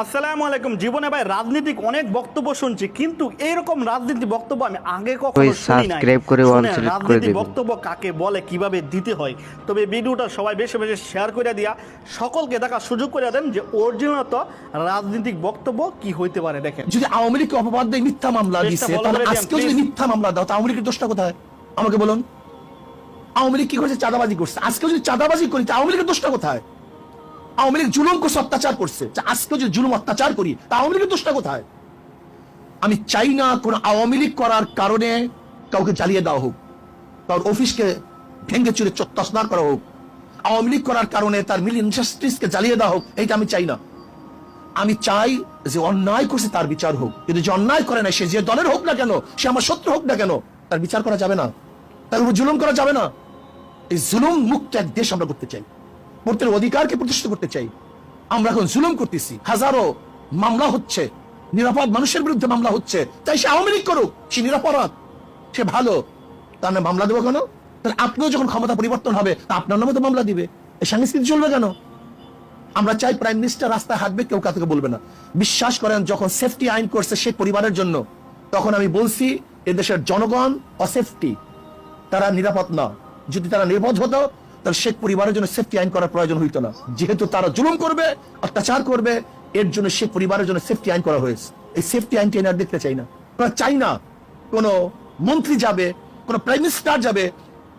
আসসালামু আলাইকুম। জীবনে ভাই রাজনীতিক অনেক বক্তব্য শুনছি কিন্তু এইরকম রাজনীতি বক্তব্য আমি আগে কখনো শুনি নাই। করে রাজনীতি বক্তব্য কাকে বলে কীভাবে দিতে হয়? তবে ভিডিওটা সবাই বেশি বেশি শেয়ার করে দিয়া সকলকে দেখার সুযোগ করে দেন যে অরিজিনালত রাজনীতিক বক্তব্য কি হইতে পারে দেখেন। যদি আওয়ামী লীগকে অপবাদ দিয়ে মিথ্যা মামলা follow তাহলে আজকেও যদি মিথ্যা মামলা দাও তা আওয়ামী লীগের দোষটা কোথায়? আমাকে বলুন। আওয়ামী লীগ কি করেছে? চাঁদাবাজি করছে। আজকেও যদি চাঁদাবাজি করি তা আওয়ামী লীগের দোষটা কোথায়? আওয়ামী লীগ জুলুম করছে, অত্যাচার করছে। তা আজকেও যদি জুলুম, অত্যাচার করি, তা আওয়ামী লীগের দোষটা কোথায়? আমি চাই না কোন আওয়ামী লীগ করার কারণে কাউকে জ্বালিয়ে দেওয়া হোক, তার অফিসকে ভেঙ্গে চুরে তসনার করা হোক, আওয়ামী লীগ করার কারণে তার মিল ইন্ডাস্ট্রিজকে জ্বালিয়ে দেওয়া হোক, এইটা আমি চাই না। আমি চাই যে অন্যায় করছে, তার বিচার হোক। কিন্তু যে অন্যায় করে না সে যে দলের হোক না কেন, সে আমার শত্রু হোক না কেন, তার বিচার করা যাবে না। তার উপর জুলুম করা যাবে না। এই জুলুম মুক্ত এক দেশ আমরা করতে চাই। ভোটের অধিকারকে প্রতিষ্ঠিত করতে চাই। আমরা এখন জুলুম করতেছি। হাজারো মামলা হচ্ছে। নিরাপদ মানুষের বিরুদ্ধে মামলা হচ্ছে। তাই সে আওয়ামী লীগ করুক, সে নিরাপরাধ, সে ভালো। তার নামে মামলা দেবো কেন? তাহলে আপনিও যখন ক্ষমতা পরিবর্তন হবে, তা আপনার নামে তো মামলা দিবে। এই সংস্কৃতি চলবে কেন? আমরা চাই প্রাইম মিনিস্টার রাস্তায় হাঁটবে, কেউ কাউকে বলবে না। বিশ্বাস করেন, যখন সেফটি আইন করছে সে পরিবারের জন্য, তখন আমি বলছি, এদেশের জনগণ অসেফটি তারা নিরাপদ না। যদি তারা নিরাপদ হতো তাহলে শেখ পরিবারের জন্য সেফটি আইন করার প্রয়োজন হইতো না। যেহেতু তারা জুলুম করবে, অত্যাচার করবে, এর জন্য শেখ পরিবারের জন্য সেফটি আইন করা হয়েছে। এই সেফটি আইনটি আর দেখতে চাই না। আমরা চাই না কোন মন্ত্রী যাবে, কোন প্রাইম মিনিস্টার যাবে,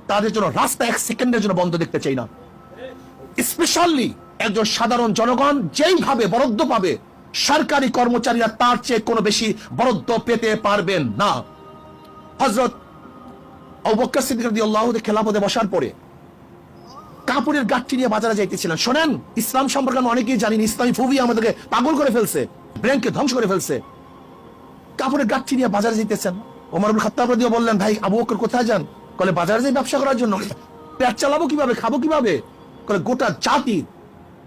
তাদের জন্য রাস্তা এক সেকেন্ডের জন্য বন্ধ দেখতে চাই না। স্পেশালি একজন সাধারণ জনগণ যেইভাবে বরাদ্দ পাবে, সরকারি কর্মচারীরা তার চেয়ে কোনো বেশি বরাদ্দ পেতে পারবেন না। হজরত অবক্কর সিদ্দিক খেলাফতে বসার পরে কাপড়ের গাঠটি নিয়ে বাজারে যাইতেছিলেন শোনেন, ইসলাম সম্পর্কে আমরা অনেকেই জানি ইসলামী ফুবি আমাদেরকে পাগল করে ফেলছে ব্রেনকে ধ্বংস করে ফেলছে। কাপড়ের গাঠটি নিয়ে বাজারে যেতেছেন ওমর আবুল বললেন, ভাই, আবু বকর কোথায় যান? কলে, বাজারে যাই ব্যবসা করার জন্য। পেট চালাবো কীভাবে, খাব কীভাবে? কলে, গোটা জাতির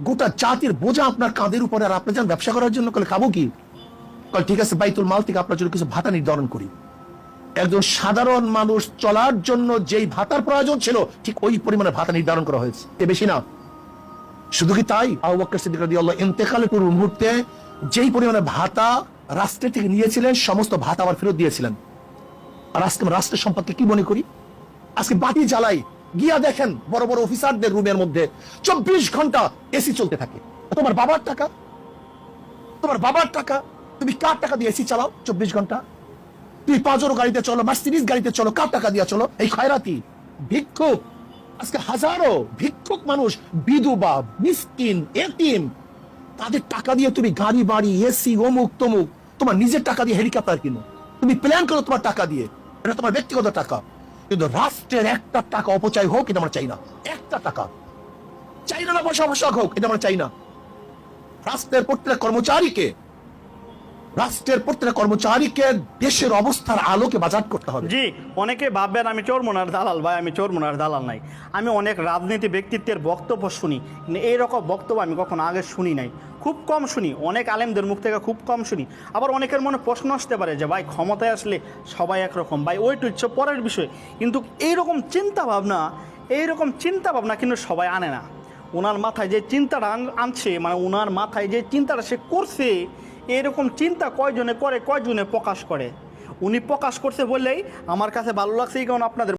গোটা জাতির বোঝা আপনার কাঁধের উপরে আর আপনি যান ব্যবসা করার জন্য, কলে খাব কি? কলে, ঠিক আছে, বাইতুল মাল থেকে আপনার জন্য কিছু ভাতা নির্ধারণ করি। একজন সাধারণ মানুষ চলার জন্য যেই ভাতার প্রয়োজন ছিল, ঠিক ওই পরিমাণে ভাতা নির্ধারণ করা হয়েছে। এ বেশি না। শুধু কি তাই? ইন্তেকালের পূর্ব মুহূর্তে যেই পরিমাণে ভাতা রাষ্ট্রের থেকে নিয়েছিলেন, সমস্ত ভাতা আবার ফেরত দিয়েছিলেন। আর আজকে আমরা রাষ্ট্রের সম্পর্কে কি মনে করি? আজকে বাতি জ্বালাই, গিয়া দেখেন বড় বড় অফিসারদের রুমের মধ্যে চব্বিশ ঘণ্টা এসি চলতে থাকে। তোমার বাবার টাকা? তোমার বাবার টাকা? তুমি কার টাকা দিয়ে এসি চালাও চব্বিশ ঘণ্টা? তুমি পাঁচরো গাড়িতে চলো, মার্সিডিজ গাড়িতে চলো, কার টাকা দিয়ে চলো? এই খয়রাতি, ভিক্ষুক। আজকে হাজারো ভিক্ষুক মানুষ বিধবা মিসকিন, এতিম, তাদের টাকা দিয়ে তুমি গাড়ি, বাড়ি এসি অমুক, তমুক, তোমার নিজের টাকা দিয়ে হেলিকপ্টার কিনো। তুমি প্ল্যান করো তোমার টাকা দিয়ে। এটা তোমার ব্যক্তিগত টাকা। কিন্তু রাষ্ট্রের একটা টাকা অপচয় হোক, এটা আমরা চাই না। একটা টাকা। চাই না পয়সা অবশ্যক হোক, এটা আমরা চাই না। রাষ্ট্রের প্রত্যেক কর্মচারীকে রাষ্ট্রের প্রত্যেক কর্মচারীকে দেশের অবস্থার আলোকে বাজার করতে হবে। জি, অনেকে ভাববেন আমি চোর চোরমোনার দালাল, ভাই, আমি চোর চোরমোনার দালাল নাই। আমি অনেক রাজনীতি ব্যক্তিত্বের বক্তব্য শুনি। এইরকম বক্তব্য আমি কখনো আগে শুনি নাই। খুব কম শুনি, অনেক আলেমদের মুখ থেকে খুব কম শুনি। আবার অনেকের মনে প্রশ্ন আসতে পারে যে, ভাই, ক্ষমতায় আসলে সবাই একরকম। ভাই ওই টুচ্ছ পরের বিষয়। কিন্তু এইরকম চিন্তা ভাবনা এইরকম চিন্তা ভাবনা কিন্তু সবাই আনে না। ওনার মাথায় যে চিন্তাটা আনছে মানে ওনার মাথায় যে চিন্তাটা সে করছে এরকম চিন্তা কয়জনে করে, কয়জনে প্রকাশ করে? উনি প্রকাশ করছে বললেই আমার কাছে ভালো লাগছে কারণ আপনাদের